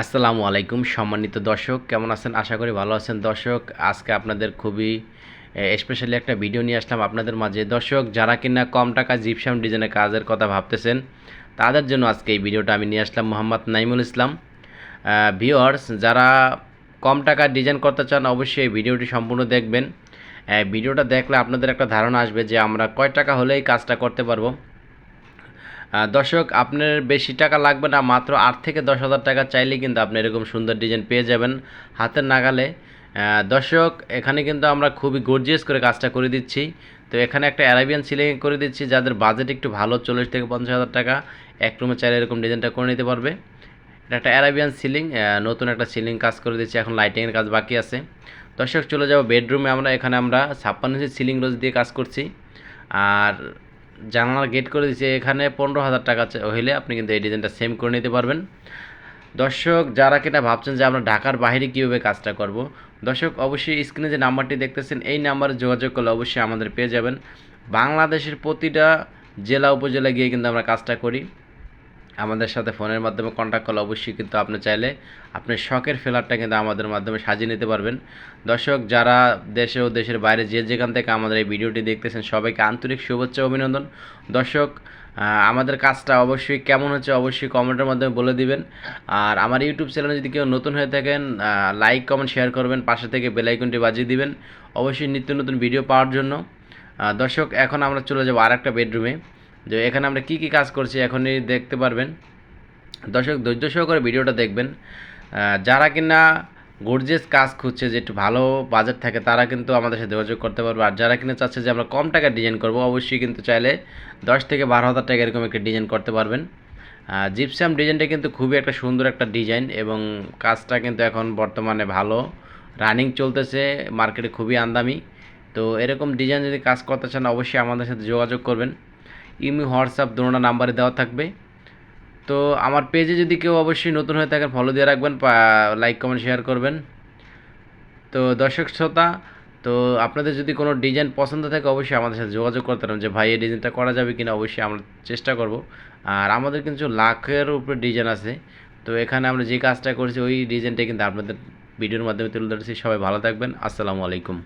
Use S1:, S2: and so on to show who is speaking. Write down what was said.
S1: আসসালামু আলাইকুম, সম্মানিত দর্শক। কেমন আছেন? আশা করি ভালো আছেন। দর্শক, আজকে আপনাদের খুবই স্পেশালি একটা ভিডিও নিয়ে আসলাম আপনাদের মাঝে। দর্শক, যারা কিনা কম টাকা জিপসাম ডিজাইনের কাজের কথা ভাবতেছেন, তাদের জন্য আজকে এই ভিডিওটা আমি নিয়ে আসলাম মোহাম্মদ নাইমুল ইসলাম। ভিওয়ার্স যারা কম টাকা ডিজাইন করতে চান, অবশ্যই এই ভিডিওটি সম্পূর্ণ দেখবেন। ভিডিওটা দেখলে আপনাদের একটা ধারণা আসবে যে আমরা কয় টাকা হলে এই কাজটা করতে পারব। দর্শক, আপনার বেশি টাকা লাগবে না, মাত্র আট থেকে দশ হাজার টাকা চাইলে কিন্তু আপনি এরকম সুন্দর ডিজাইন পেয়ে যাবেন হাতের নাগালে। দর্শক, এখানে কিন্তু আমরা খুবই গর্জিয়াস করে কাজটা করে দিচ্ছি। তো এখানে একটা অ্যারাবিয়ান সিলিং করে দিচ্ছি, যাদের বাজেট একটু ভালো, চল্লিশ থেকে পঞ্চাশ হাজার টাকা, এক রুমে চাইলে এরকম ডিজাইনটা করে নিতে পারবে। এটা একটা অ্যারাবিয়ান সিলিং নতুন একটা সিলিং কাজ করে দিচ্ছি, এখন লাইটিংয়ের কাজ বাকি আছে। দর্শক, চলে যাব বেডরুমে আমরা এখানে আমরা ছাপ্পান্ন ইঞ্চি সিলিং রোজ দিয়ে কাজ করছি। আর জানালার গেট করে দিয়েছে, এখানে পনেরো হাজার টাকা হইলে আপনি কিন্তু এই ডিজাইনটা সেম করে নিতে পারবেন। দর্শক, যারা কিনা ভাবছেন যে আমরা ঢাকার বাইরে কীভাবে কাজটা করব, দর্শক অবশ্যই স্ক্রিনে যে নাম্বারটি দেখতেছেন, এই নাম্বারে যোগাযোগ করলে অবশ্যই আমাদের পেয়ে যাবেন। বাংলাদেশের প্রতিটা জেলা, উপজেলা গিয়ে কিন্তু আমরা কাজটা করি। আমাদের সাথে ফোনের মাধ্যমে কন্ট্যাক্ট করলে অবশ্যই কিন্তু আপনি চাইলে আপনার শখের ফ্ল্যাটটা কিন্তু আমাদের মাধ্যমে সাজিয়ে নিতে পারবেন। দর্শক, যারা দেশে ও দেশের বাইরে যে যেখান থেকে আমাদের এই ভিডিওটি দেখতেছেন, সবাইকে আন্তরিক শুভেচ্ছা অভিনন্দন। দর্শক আমাদের কাজটা অবশ্যই কেমন হচ্ছে অবশ্যই কমেন্টের মাধ্যমে বলে দিবেন। আর আমার ইউটিউব চ্যানেলে যদি কেউ নতুন হয়ে থাকেন লাইক কমেন্ট শেয়ার করবেন, পাশে থেকে বেলাইকনটি বাজিয়ে দিবেন। অবশ্যই নিত্য নতুন ভিডিও পাওয়ার জন্য। দর্শক, এখন আমরা চলে যাব আর একটা বেডরুমে যে এখানে আমরা কি কি কাজ করছি এখনই দেখতে পারবেন। দর্শক, ধৈর্য সহকারে ভিডিওটা দেখবেন। যারা কিনা গর্জেস কাজ খুঁজছে, যে একটু ভালো বাজেট থাকে, তারা কিন্তু আমাদের সাথে যোগাযোগ করতে পারবে। আর যারা কিনা চাচ্ছে যে আমরা কম টাকার ডিজাইন করব, অবশ্যই কিন্তু চাইলে দশ থেকে বারো হাজার টাকা এরকম একটা ডিজাইন করতে পারবেন। জিপসাম ডিজাইনটা কিন্তু খুবই একটা সুন্দর একটা ডিজাইন এবং কাজটা কিন্তু এখন বর্তমানে ভালো। রানিং চলতেছে মার্কেটে খুবই আমদামি তো এরকম ডিজাইন যদি কাজ করতে চান, অবশ্যই আমাদের সাথে যোগাযোগ করবেন। ইমি, হোয়াটসঅ্যাপ দুটো নাম্বারে দেওয়া থাকবে। তো আমার পেজে যদি কেউ অবশ্যই নতুন হয়ে থাকেন ফলো দিয়ে রাখবেন লাইক কমেন্ট শেয়ার করবেন। তো দর্শক শ্রোতা, তো আপনাদের যদি কোনো ডিজাইন পছন্দ থাকে, অবশ্যই আমাদের সাথে যোগাযোগ করতে পারেন যে, ভাই, এই ডিজাইনটা করা যাবে কিনা? অবশ্যই আমরা চেষ্টা করব। আর আমাদের কিন্তু লাখের উপরে ডিজাইন আছে। তো এখানে আমরা যে কাজটা করছি, ওই ডিজাইনটা কিন্তু আপনাদের ভিডিওর মাধ্যমে তুলে ধরেছি। সবাই ভালো থাকবেন। আসসালামু আলাইকুম।